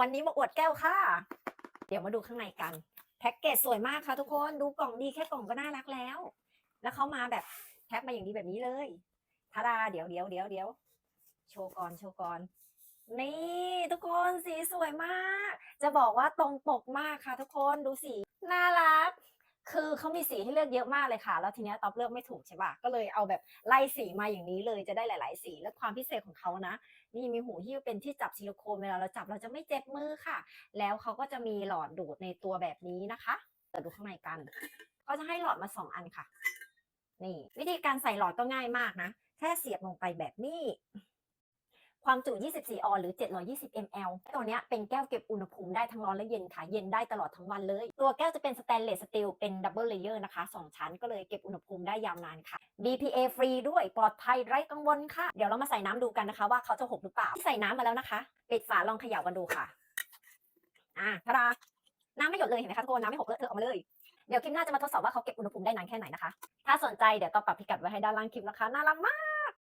วันนี้มาอวดแก้วค่ะ เดี๋ยวมาดูข้างในกัน แพ็กเกจสวยมากค่ะทุกคน ดูกล่องดีแค่กล่องก็น่ารักแล้ว แล้วเขามาแบบแพ็คมาอย่างดีแบบนี้เลยทาราเดี๋ยวเดี๋ยวเดี๋ยวเดี๋ยวโชว์ก่อนโชว์ก่อนนี่ทุกคนสีสวยมาก จะบอกว่าตรงปกมากค่ะทุกคนดูสีน่ารัก คือเขามีสีให้เลือกเยอะมากเลยค่ะ แล้วทีเนี้ยต๊อบเลือกไม่ถูกใช่ปะก็เลยเอาแบบไล่สีมาอย่างนี้เลยจะได้หลาย ๆ สีและความพิเศษของเขานะ นี่มีหูหิ้วเป็นที่จับซิลิโคนเวลาเราจับเราจะไม่เจ็บมือค่ะ แล้วเขาก็จะมีหลอดดูดในตัวแบบนี้นะคะเดี๋ยวดูข้างในกัน ก็จะให้หลอดมาสองอันค่ะ นี่ วิธีการใส่หลอดก็ง่ายมากนะ แค่เสียบลงไปแบบนี้ ความจุ 24 ออนหรือ 720 ml ตัวนี้เป็นแก้วเก็บอุณหภูมิได้ทั้งร้อนและเย็นค่ะ เย็นได้ตลอดทั้งวันเลย ตัวแก้วจะเป็นสแตนเลสสตีลเป็นดับเบิลเลเยอร์นะคะ 2 ชั้นก็เลยเก็บอุณหภูมิได้ยาวนานค่ะ BPA ฟรีด้วยปลอดภัยไร้กังวลค่ะ เดี๋ยวเรามาใส่น้ำดูกันนะคะ ว่าเขาจะหกหรือเปล่า ใส่น้ำมาแล้วนะคะ ปิดฝาลองเขย่ากันดูค่ะอะทาดาน้ำไม่หยดเลยเห็นไหมคะทุกคนน้ำไม่หกเลอะเทอะออกมาเลยเดี๋ยวคลิปหน้าจะมาทดสอบว่าเขาเก็บอุณหภูมิได้นานแค่ไหนนะคะ ถ้าสนใจเดี๋ยวก็ปรับพิกัดไว้ให้ด้านล่างคลิปนะคะ น่ารักมาก